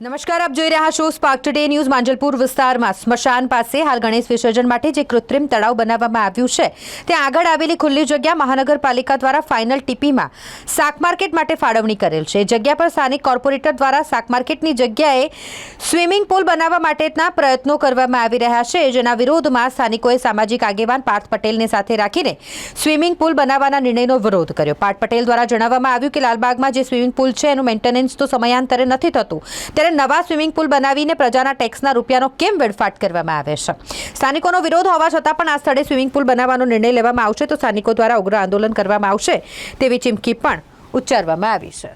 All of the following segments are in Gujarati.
નમસ્કાર, આપ જોઈ રહ્યા છો સ્પાર્ક ટુડે ન્યૂઝ માંજલપુર વિસ્તારમાં. સ્મશાન પાસે હાલ ગણેશ વિસર્જન માટે જે કૃત્રિમ તળાવ બનાવવામાં આવ્યું છે, ત્યાં આગળ આવેલી ખુલ્લી જગ્યા મહાનગરપાલિકા દ્વારા ફાઇનલ ટીપીમાં શાક માર્કેટ માટે ફાળવણી કરેલ છે. જગ્યા પર સ્થાનિક કોર્પોરેટર દ્વારા શાક માર્કેટની જગ્યાએ સ્વિમિંગ પુલ બનાવવા માટેના પ્રયત્નો કરવામાં આવી રહ્યા છે. જેના વિરોધમાં સ્થાનિકોએ સામાજિક આગેવાન પાર્થ પટેલને સાથે રાખીને સ્વિમિંગ પુલ બનાવવાના નિર્ણયનો વિરોધ કર્યો. પાર્થ પટેલ દ્વારા જણાવવામાં આવ્યું કે લાલબાગમાં જે સ્વિમિંગ પુલ છે, એનું મેન્ટેનન્સ તો સમયાંતરે નથી થતું. ત્યારે નવા સ્વિમિંગ પુલ બનાવીને પ્રજાના ટેક્સના રૂપિયાનો કેમ વેડફાટ કરવામાં આવે છે? સ્થાનિકોનો વિરોધ હોવા છતાં પણ આ સ્થળે સ્વિમિંગ પુલ બનાવવાનો નિર્ણય લેવામાં આવશે તો સ્થાનિકો દ્વારા ઉગ્ર આંદોલન કરવામાં આવશે તેવી ચીમકી પણ ઉચ્ચારવામાં આવી છે.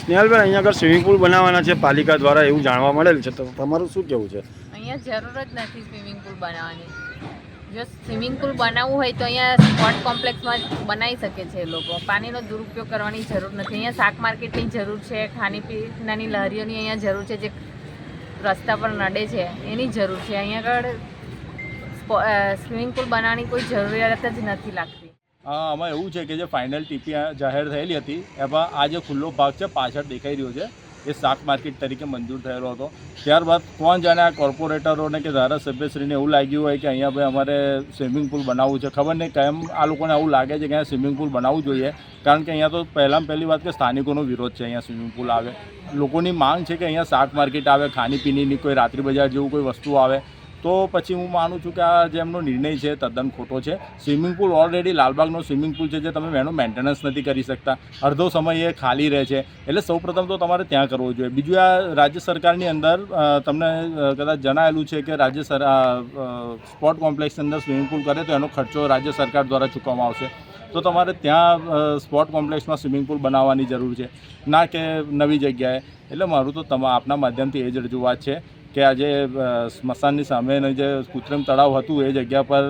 સ્નેહલભાઈ અહીંયા આગળ સ્વિમિંગ પુલ બનાવવાના છે પાલિકા દ્વારા એવું જાણવા મળેલ છે તો તમારું શું કેવું છે? અહીંયા જરૂર જ નથી સ્વિમિંગ પુલ બનાવવાની. જો સ્વિમિંગ પુલ બનાવવું હોય તો અહીંયા સ્પોર્ટ કોમ્પ્લેક્સમાં બનાવી શકે છે લોકો. પાણીનો દુરુપયોગ કરવાની જરૂર નથી. અહીંયા શાક માર્કેટની જરૂર છે, ખાણીપીણાની લહેરીઓની અહીંયા જરૂર છે, જે રસ્તા પર નડે છે, એની જરૂર છે. અહીંયા આગળ સ્વિમિંગ પુલ બનાવવાની કોઈ જરૂરિયાત જ નથી લાગતી. હા આમાં એવું છે કે જે ફાઇનલ ટીપી જાહેર થયેલી હતી, એમાં આ જે ખુલ્લો ભાગ છે, પાછળ દેખાઈ રહ્યો છે. એ શાક માર્કેટ તરીકે મંજૂર થયેલો હતો. ત્યારબાદ કોણ જાણે આ કોર્પોરેટરોને કે ધારાસભ્યશ્રીને એવું લાગ્યું હોય કે અહીંયા ભાઈ અમારે સ્વિમિંગ પુલ બનાવવું છે. ખબર નહીં કેમ આ લોકોને આવું લાગે છે કે અહીંયા સ્વિમિંગ પુલ બનાવવું જોઈએ. કારણ કે અહીંયા તો પહેલાં પહેલી વાત કે સ્થાનિકોનો વિરોધ છે અહીંયા સ્વિમિંગ પુલ આવે. લોકોની માંગ છે કે અહીંયા શાક માર્કેટ આવે, ખાણીપીણીની કોઈ રાત્રિ બજાર જેવું કોઈ વસ્તુ આવે. તો પછી હું માનું છું કે આ જે એમનો નિર્ણય છે, તદ્દન ખોટો છે. સ્વિમિંગ પુલ ઓલરેડી લાલબાગનો સ્વિમિંગ પુલ છે જે તમે એનું મેન્ટેનન્સ નથી કરી શકતા. અડધો સમય એ ખાલી રહે છે. એટલે સૌપ્રથમ તો તમારે ત્યાં કરવો જોઈએ. બીજું આ રાજ્ય સરકારની અંદર તમને કદાચ જણાવેલું છે કે રાજ્ય સર સ્પોર્ટ કોમ્પ્લેક્સની અંદર સ્વિમિંગ પુલ કરે તો એનો ખર્ચો રાજ્ય સરકાર દ્વારા ચૂકવવામાં આવશે. તો તમારે ત્યાં સ્પોર્ટ કોમ્પ્લેક્સમાં સ્વિમિંગ પુલ બનાવવાની જરૂર છે. ના કે નવી જગ્યાએ. એટલે મારું તો તમા, આપના માધ્યમથી એ જ રજૂઆત છે. કે આજે સ્મશાનની સામેનું જે કૃત્રિમ તળાવ હતું એ જગ્યા પર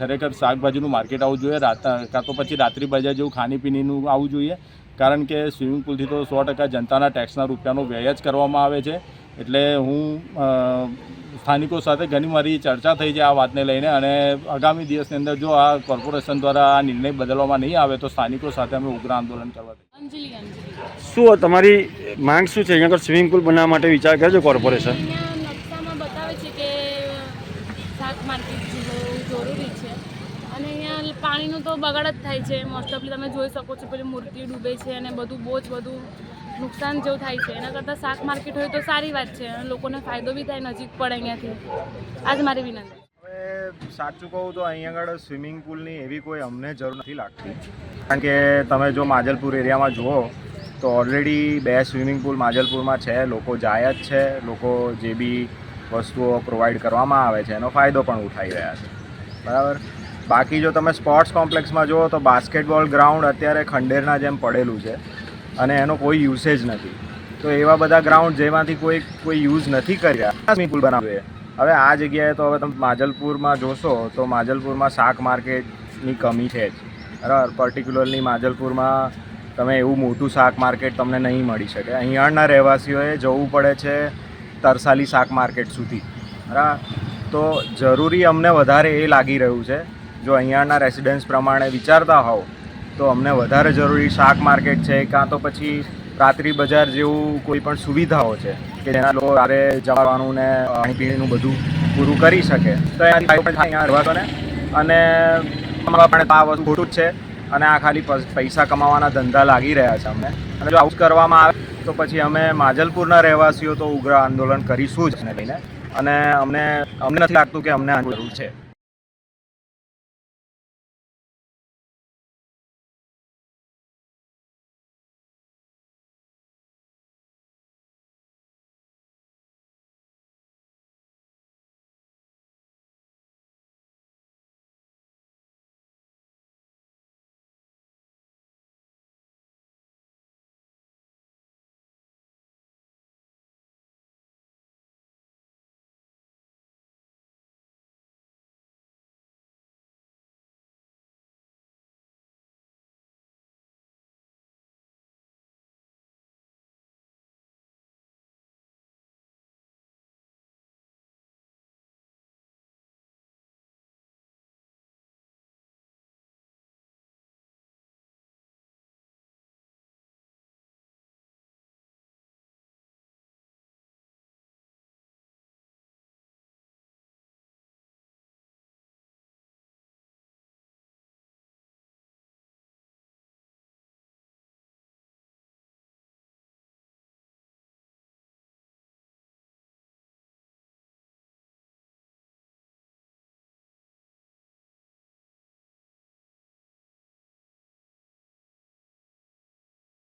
ખરેખર શાકભાજીનું માર્કેટ આવવું જોઈએ. રાત કાં તો પછી રાત્રિ બજાર જેવું ખાણીપીણીનું આવવું જોઈએ. કારણ કે સ્વિમિંગ પુલથી તો સો ટકા જનતાના ટેક્સના રૂપિયાનો વ્યય જ કરવામાં આવે છે. એટલે હું સ્થાનિકો સાથે ઘણી મારી ચર્ચા થઈ છે આ વાતને લઈને અને આગામી દિવસની અંદર જો આ કોર્પોરેશન દ્વારા આ નિર્ણય બદલવામાં નહીં આવે તો સ્થાનિકો સાથે અમે ઉગ્ર આંદોલન કરવા અંજલિ અંજલિ. શું તમારી માંગ શું છે? અહીંયા આગળ સ્વિમિંગ પુલ બનાવવા માટે વિચાર કર્યો છે કોર્પોરેશન અહીંયા નકશામાં બતાવે છે કે શાક માર્કેટ જરૂરી છે. અને અહીંયા પાણીનું તો બગાડ જ થાય છે. મોસ્ટ ઓફલી તમે જોઈ શકો છો, પેલી મૂર્તિ ડૂબે છે અને બધું બહુ જ બધું નુકસાન જેવું થાય છે. એના કરતાં શાક માર્કેટ હોય તો સારી વાત છે. અને લોકોને ફાયદો બી થાય નજીક પડે અહીંયાથી. આજ મારી વિનંતી. હવે સાચું કહું તો અહીં આગળ સ્વિમિંગ પુલની એવી કોઈ અમને જરૂર નથી લાગતી. કારણ કે તમે જો માજલપુર એરિયામાં જુઓ, તો ઓલરેડી બે સ્વિમિંગ પુલ માજલપુરમાં છે. લોકો જાય જ છે. લોકો જે બી વસ્તુઓ પ્રોવાઈડ કરવામાં આવે છે, એનો ફાયદો પણ ઉઠાવી રહ્યા છે. બરાબર? બાકી જો તમે સ્પોર્ટ્સ કોમ્પ્લેક્સમાં જુઓ તો બાસ્કેટબોલ ગ્રાઉન્ડ અત્યારે ખંડેરના જેમ પડેલું છે અને એનો કોઈ યુસેજ નથી. તો એવા બધા ગ્રાઉન્ડ જેમાંથી કોઈ કોઈ યુઝ નથી કર્યા. સ્વિમિંગ પુલ બનાવવું હવે આ જગ્યાએ તો હવે તમે માજલપુરમાં જોશો તો માજલપુરમાં શાક માર્કેટની કમી છે જ. બરાબર? પર્ટિક્યુલરલી માજલપુરમાં તમે એવું મોટું શાક માર્કેટ તમને નહીં મળી શકે. અહીંયાના રહેવાસીઓએ જવું પડે છે તરસાલી શાક માર્કેટ સુધી. બરાબર તો જરૂરી અમને વધારે એ લાગી રહ્યું છે, જો અહીંયાના રેસિડન્સ પ્રમાણે વિચારતા હોવ, તો અમને વધારે જરૂરી શાક માર્કેટ છે, કાં તો પછી રાત્રિ બજાર જેવું કોઈ પણ સુવિધાઓ છે, કે જેના લોકો રાત્રે જવાનું ને પાણીપીણીનું બધું પૂરું કરી શકે. તો એનાથી અને આ વસ્તુ ખોટું જ છે. અને આ ખાલી પૈસા કમાવાના ધંધા લાગી રહ્યા છે અમને અને જો આવું કરવામાં આવે તો પછી અમે માજલપુરના રહેવાસીઓ તો ઉગ્ર આંદોલન કરીશું જ ને લઈને. અને અમને અમને નથી લાગતું કે અમને આ જરૂર છે.